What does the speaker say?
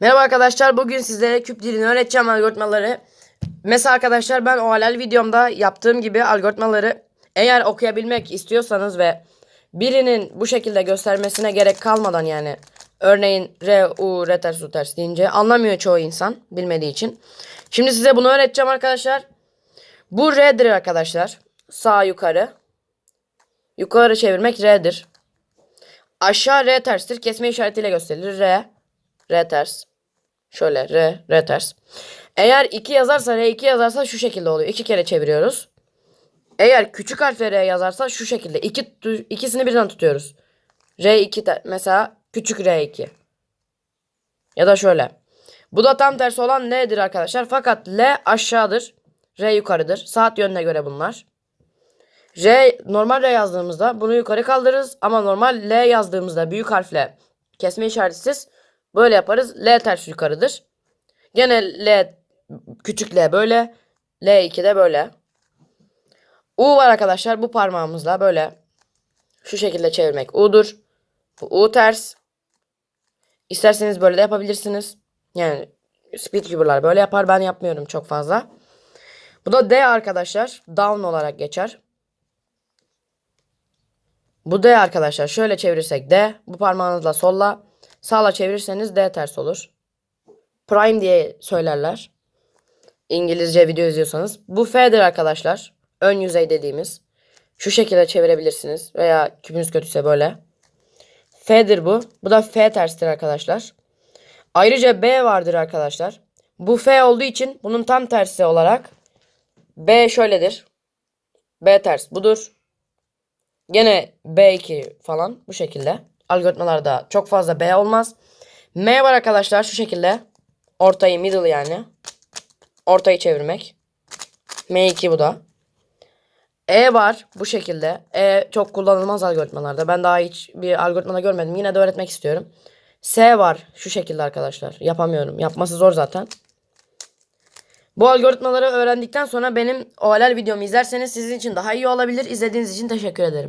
Merhaba arkadaşlar. Bugün sizlere küp dilini öğreteceğim algoritmaları. Mesela arkadaşlar ben o halal videomda yaptığım gibi algoritmaları eğer okuyabilmek istiyorsanız ve birinin bu şekilde göstermesine gerek kalmadan yani örneğin R, U, R ters, U ters deyince anlamıyor çoğu insan bilmediği için. Şimdi size bunu öğreteceğim arkadaşlar. Bu R'dir arkadaşlar. Sağ yukarı. Yukarı çevirmek R'dir. Aşağı R terstir. Kesme işaretiyle gösterilir. R. R ters. Şöyle R, R ters. Eğer 2 yazarsa R2 yazarsa şu şekilde oluyor. 2 kere çeviriyoruz. Eğer küçük harfle R yazarsa şu şekilde. İki, ikisini birden tutuyoruz. R2 te- mesela küçük R2. Ya da şöyle. Bu da tam tersi olan L'dir arkadaşlar. Fakat L aşağıdır. R yukarıdır. Saat yönüne göre bunlar. R normal R yazdığımızda bunu yukarı kaldırırız ama normal L yazdığımızda büyük harfle kesme işaretsiz böyle yaparız. L ters yukarıdır. Gene L küçük L böyle. L2 de böyle. U var arkadaşlar bu parmağımızla böyle şu şekilde çevirmek U'dur. Bu U ters. İsterseniz böyle de yapabilirsiniz. Yani speedcuber'lar böyle yapar. Ben yapmıyorum çok fazla. Bu da D arkadaşlar. Down olarak geçer. Bu D arkadaşlar. Şöyle çevirirsek D. Bu parmağınızla solla. Sağla çevirirseniz D ters olur. Prime diye söylerler. İngilizce video izliyorsanız. Bu F'dir arkadaşlar. Ön yüzey dediğimiz. Şu şekilde çevirebilirsiniz. Veya küpünüz kötüyse böyle. F'dir bu. Bu da F terstir arkadaşlar. Ayrıca B vardır arkadaşlar. Bu F olduğu için bunun tam tersi olarak B şöyledir. B ters budur. Gene B2 falan bu şekilde. Algoritmalarda çok fazla B olmaz. M var arkadaşlar şu şekilde. Ortayı middle yani. Ortayı çevirmek. M2 bu da. E var bu şekilde. E çok kullanılmaz algoritmalarda. Ben daha hiç bir algoritmada görmedim. Yine de öğretmek istiyorum. S var şu şekilde arkadaşlar. Yapamıyorum. Yapması zor zaten. Bu algoritmaları öğrendikten sonra benim o halal videomu izlerseniz sizin için daha iyi olabilir. İzlediğiniz için teşekkür ederim.